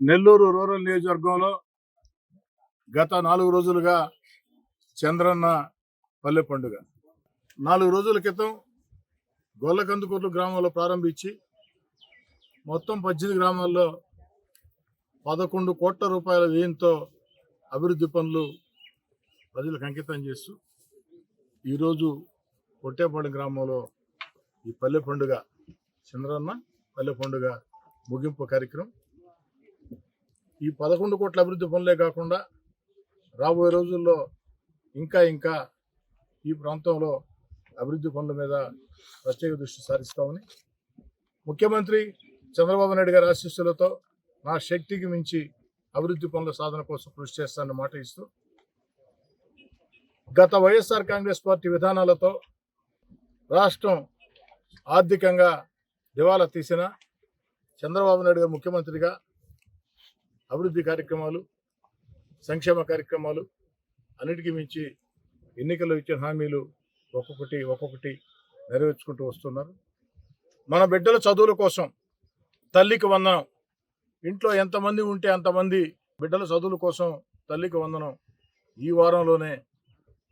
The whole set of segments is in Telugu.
నెల్లూరు రూరల్ నియోజకవర్గంలో గత నాలుగు రోజులుగా చంద్రన్న పల్లె పండుగ. నాలుగు రోజుల క్రితం గొల్లకందుకోట్లు గ్రామంలో ప్రారంభించి మొత్తం పద్దెనిమిది గ్రామాల్లో పదకొండు కోట్ల రూపాయల వ్యయంతో అభివృద్ధి పనులు ప్రజలకు అంకితం చేస్తూ ఈరోజు కొట్టేపాడు గ్రామంలో ఈ పల్లె పండుగ చంద్రన్న పల్లె పండుగ ముగింపు కార్యక్రమం. ఈ పదకొండు కోట్ల అభివృద్ధి పనులే కాకుండా రాబోయే రోజుల్లో ఇంకా ఇంకా ఈ ప్రాంతంలో అభివృద్ధి పనుల మీద ప్రత్యేక దృష్టి సారిస్తామని ముఖ్యమంత్రి చంద్రబాబు నాయుడు గారి ఆశీస్సులతో నా శక్తికి మించి అభివృద్ధి పనుల సాధన కోసం కృషి చేస్తానని మాట ఇస్తూ గత వైఎస్ఆర్ కాంగ్రెస్ పార్టీ విధానాలతో రాష్ట్రం ఆర్థికంగా దివాలా తీసిన చంద్రబాబు నాయుడు గారు ముఖ్యమంత్రిగా అభివృద్ధి కార్యక్రమాలు సంక్షేమ కార్యక్రమాలు అన్నిటికీ మించి ఎన్నికల్లో ఇచ్చిన హామీలు ఒక్కొక్కటి ఒక్కొక్కటి నెరవేర్చుకుంటూ వస్తున్నారు. మన బిడ్డల చదువుల కోసం తల్లికి వందనం. ఇంట్లో ఎంతమంది ఉంటే అంతమంది బిడ్డల చదువుల కోసం తల్లికి వందనం. ఈ వారంలోనే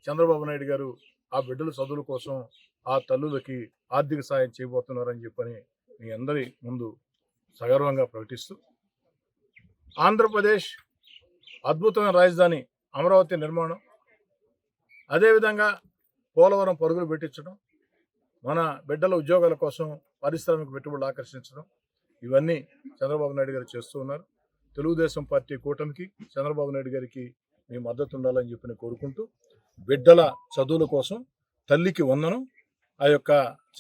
చంద్రబాబు నాయుడు గారు ఆ బిడ్డల చదువుల కోసం ఆ తల్లులకి ఆర్థిక సాయం చేయబోతున్నారని చెప్పని మీ అందరి ముందు సగర్వంగా ప్రకటిస్తూ ఆంధ్రప్రదేశ్ అద్భుతమైన రాజధాని అమరావతి నిర్మాణం అదేవిధంగా పోలవరం పరుగులు పెట్టించడం మన బిడ్డల ఉద్యోగాల కోసం పారిశ్రామిక పెట్టుబడులు ఆకర్షించడం ఇవన్నీ చంద్రబాబు నాయుడు గారు చేస్తూ ఉన్నారు. తెలుగుదేశం పార్టీ కూటమికి చంద్రబాబు నాయుడు గారికి మీ మద్దతు ఉండాలని చెప్పి కోరుకుంటూ బిడ్డల చదువుల కోసం తల్లికి వందనం ఆ యొక్క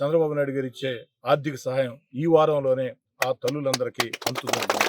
చంద్రబాబు నాయుడు గారు ఇచ్చే ఆర్థిక సహాయం ఈ వారంలోనే ఆ తల్లులందరికీ అందుతుంది.